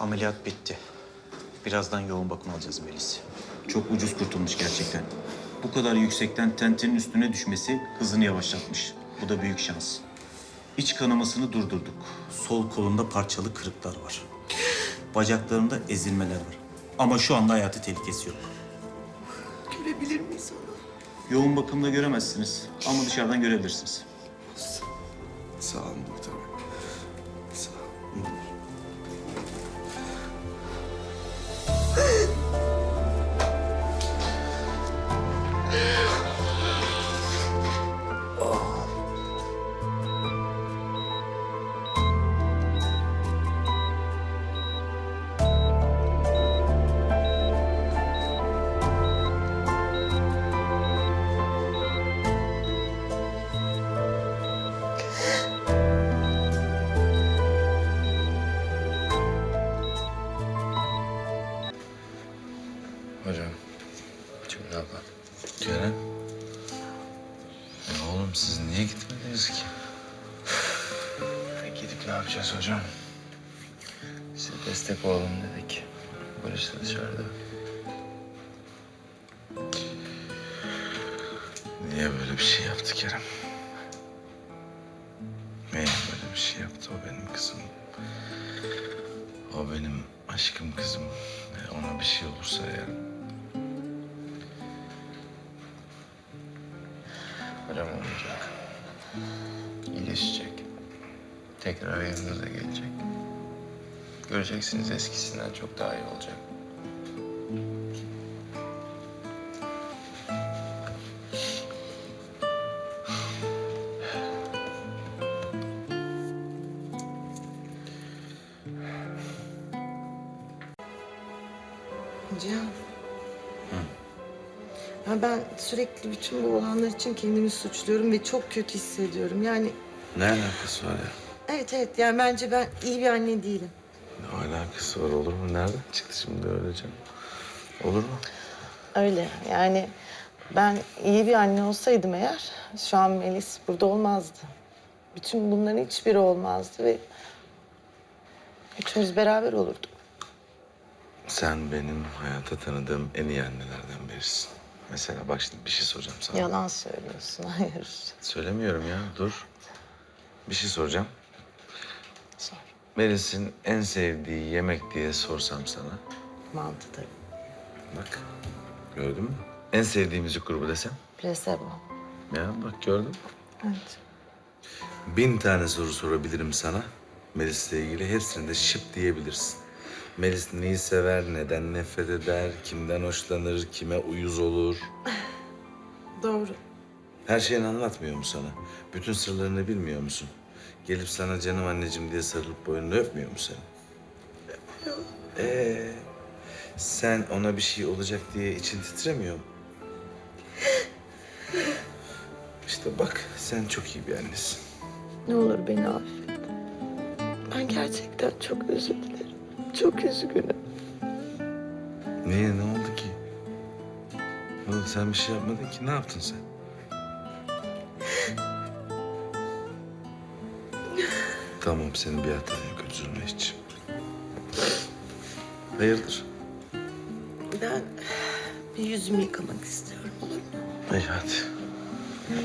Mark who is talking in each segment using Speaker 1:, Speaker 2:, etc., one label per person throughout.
Speaker 1: Ameliyat bitti. Birazdan yoğun bakım alacağız Melis. Çok ucuz kurtulmuş gerçekten. Bu kadar yüksekten tentenin üstüne düşmesi hızını yavaşlatmış. Bu da büyük şans. İç kanamasını durdurduk. Sol kolunda parçalı kırıklar var. Bacaklarında ezilmeler var. Ama şu anda hayati tehlikesi yok.
Speaker 2: Görebilir miyiz onu?
Speaker 1: Yoğun bakımda göremezsiniz ama dışarıdan görebilirsiniz.
Speaker 3: Sağ olun
Speaker 4: Hocam? Size destek olalım dedik. Barış da dışarıda. Niye böyle bir şey yaptı Kerem? Niye böyle bir şey yaptı o benim kızım? O benim aşkım kızım. Ona bir şey olursa eğer... Tekrar yanınıza gelecek. Göreceksiniz eskisinden çok daha iyi olacak.
Speaker 2: Cihan. Ya ben sürekli bütün bu olanlar için kendimi suçluyorum ve çok kötü hissediyorum. Yani
Speaker 4: Ne alakası var ya?
Speaker 2: Evet evet yani bence ben iyi bir anne değilim.
Speaker 4: Ne alakası var olur mu? Nereden çıktı şimdi öyle canım? Olur mu?
Speaker 2: Öyle yani ben iyi bir anne olsaydım eğer şu an Melis burada olmazdı. Bütün bunların hiçbiri olmazdı ve üçümüz beraber olurduk.
Speaker 4: Sen benim hayatta tanıdığım en iyi annelerden birisin. Mesela bak şimdi bir şey soracağım sana.
Speaker 2: Yalan söylüyorsun hayır.
Speaker 4: Söylemiyorum ya dur. Bir şey soracağım. Melis'in en sevdiği yemek diye sorsam sana.
Speaker 2: Mantı tabii.
Speaker 4: Bak gördün mü? En sevdiği müzik grubu desem.
Speaker 2: Placebo.
Speaker 4: Ya bak gördün mü?
Speaker 2: Evet.
Speaker 4: Bin tane soru sorabilirim sana. Melis'le ilgili hepsini de şıp diyebilirsin. Melis neyi sever, neden nefret eder, kimden hoşlanır, kime uyuz olur.
Speaker 2: Doğru.
Speaker 4: Her şeyini anlatmıyor mu sana? Bütün sırlarını bilmiyor musun? Gelip sana canım anneciğim diye sarılıp boynunu öpmüyor mu seni? Öpüyor. Ee, sen ona bir şey olacak diye için titremiyor mu? İşte bak sen çok iyi bir annesin.
Speaker 2: Ne olur beni affet. Ben gerçekten çok özür dilerim. Çok üzgünüm.
Speaker 4: Niye ne oldu ki? Oldu sen bir şey yapmadın ki ne yaptın sen? Tamam senin bir hatan yok üzülme hiç. Hayırdır?
Speaker 2: Ben bir yüzümü yıkamak istiyorum olur mu?
Speaker 4: İyi hadi.
Speaker 5: Ne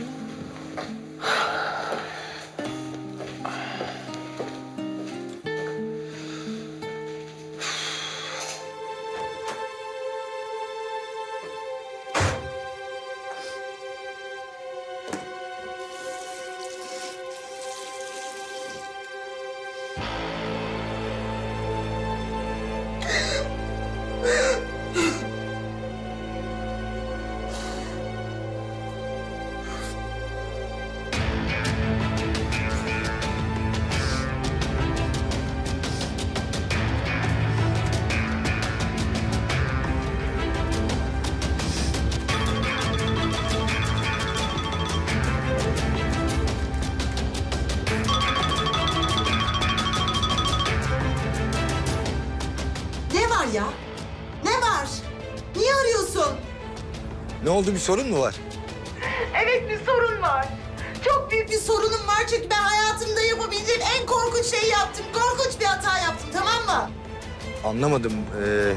Speaker 5: var ya? Ne var? Niye arıyorsun?
Speaker 6: Ne oldu bir sorun mu var?
Speaker 5: Evet bir sorun var. Çok büyük bir sorunum var çünkü ben hayatımda hayatımda yapabileceğim en korkunç şeyi yaptım. Korkunç bir hata yaptım tamam mı?
Speaker 6: Anlamadım. Ee,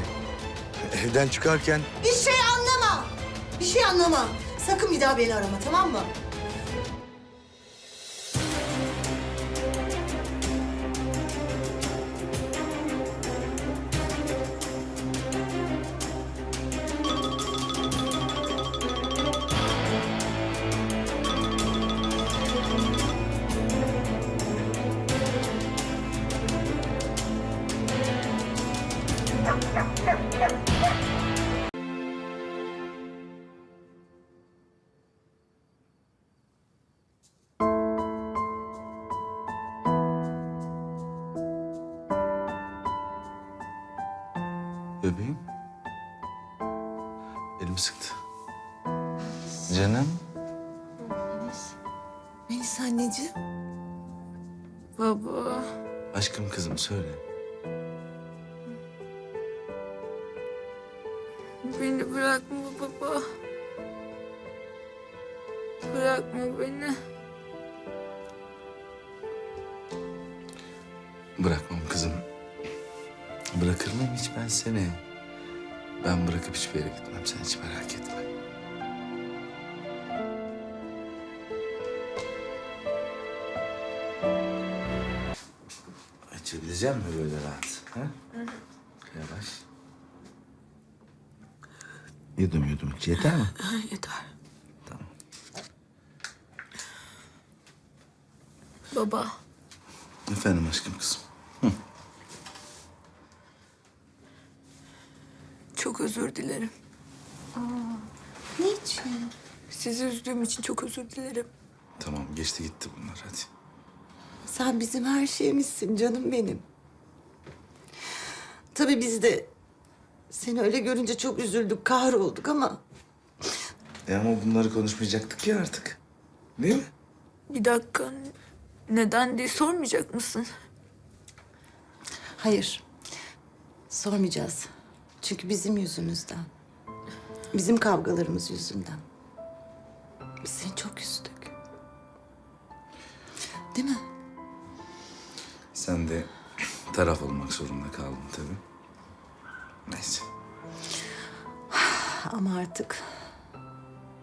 Speaker 6: evden çıkarken
Speaker 5: Bir şey anlama. Bir şey anlama. Sakın bir daha beni arama tamam mı?
Speaker 4: Bebeğim. Elim sıktı. Canım.
Speaker 5: Melis anneciğim.
Speaker 7: Baba,
Speaker 4: Aşkım kızım söyle.
Speaker 7: beni bırakma baba. Bırakma beni.
Speaker 4: Bırakmam kızım. Bırakır mıyım hiç ben seni? Ben bırakıp hiçbir yere gitmem. Sen hiç merak etme. Açabilecek mi böyle rahat? Ha? Yavaş. Yudum yudum. Yeter mi?
Speaker 7: Yeter.
Speaker 4: Tamam.
Speaker 7: Baba,
Speaker 4: Efendim aşkım kızım.
Speaker 7: Çok özür dilerim.
Speaker 5: Niçin?
Speaker 7: Sizi üzdüğüm için çok özür dilerim.
Speaker 4: Tamam geçti gitti bunlar hadi.
Speaker 5: Sen bizim her şeyimizsin canım benim. Tabii biz de seni öyle görünce çok üzüldük, kahrolduk ama...
Speaker 4: E ama bunları konuşmayacaktık ya artık. Değil mi?
Speaker 7: Bir dakika, neden diye sormayacak mısın?
Speaker 5: Hayır, sormayacağız. Çünkü bizim yüzümüzden. Bizim kavgalarımız yüzünden. Biz seni çok üzdük. Değil mi?
Speaker 4: Sen de taraf olmak zorunda kaldın tabii. Neyse.
Speaker 5: Ama artık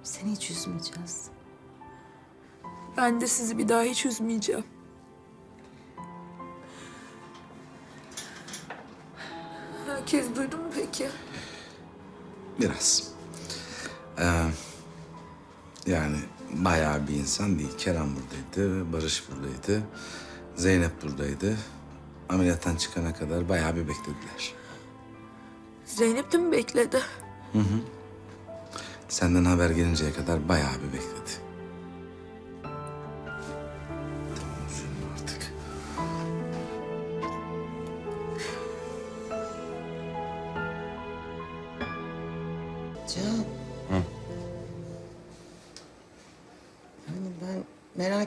Speaker 5: seni hiç üzmeyeceğiz.
Speaker 7: Ben de sizi bir daha hiç üzmeyeceğim. Herkes duydu mu peki?
Speaker 4: Biraz. Ee, yani bayağı bir insan değil. Kerem buradaydı, Barış buradaydı, Zeynep buradaydı. Ameliyattan çıkana kadar bayağı bir beklediler.
Speaker 7: Zeynep de mi bekledi?
Speaker 4: Senden haber gelinceye kadar bayağı bir bekledi.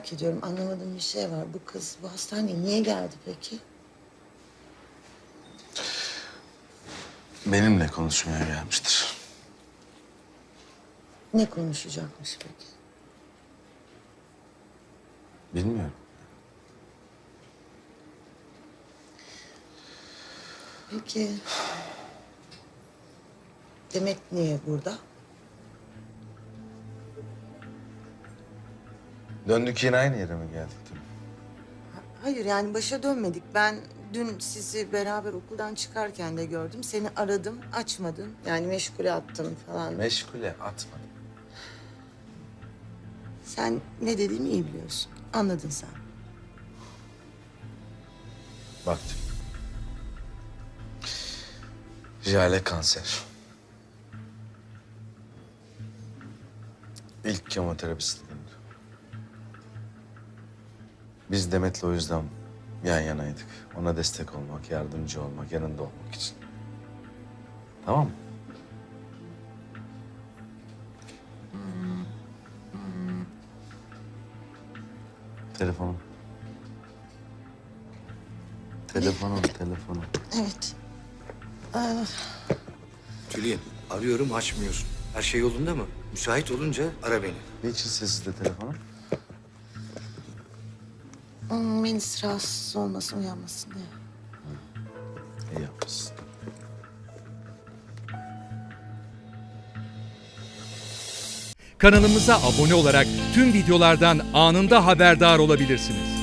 Speaker 5: Merak ediyorum. Anlamadığım bir şey var. Bu kız bu hastaneye niye geldi peki?
Speaker 4: Benimle konuşmaya gelmiştir.
Speaker 5: Ne konuşacakmış peki?
Speaker 4: Bilmiyorum.
Speaker 5: Peki... Demek niye burada?
Speaker 4: Döndük yine aynı yere mi geldik?
Speaker 5: Hayır yani başa dönmedik. Ben dün sizi beraber okuldan çıkarken de gördüm. Seni aradım, açmadın. Yani meşgule attın falan.
Speaker 4: Meşgule atmadım.
Speaker 5: Sen ne dediğimi iyi biliyorsun. Anladın sen.
Speaker 4: Baktım. Jale kanser. İlk kemoterapisi. Biz Demet'le o yüzden yan yanaydık. Ona destek olmak, yardımcı olmak, yanında olmak için. Tamam mı? Telefonum. Telefonum, telefonum.
Speaker 5: Evet.
Speaker 6: Tülin arıyorum açmıyorsun. Her şey yolunda mı? Müsait olunca ara beni.
Speaker 4: Niçin sessizde telefonum?
Speaker 5: Melis rahatsız olmasın, uyanmasın diye.
Speaker 4: İyi yapmışsın.
Speaker 8: Kanalımıza abone olarak tüm videolardan anında haberdar olabilirsiniz.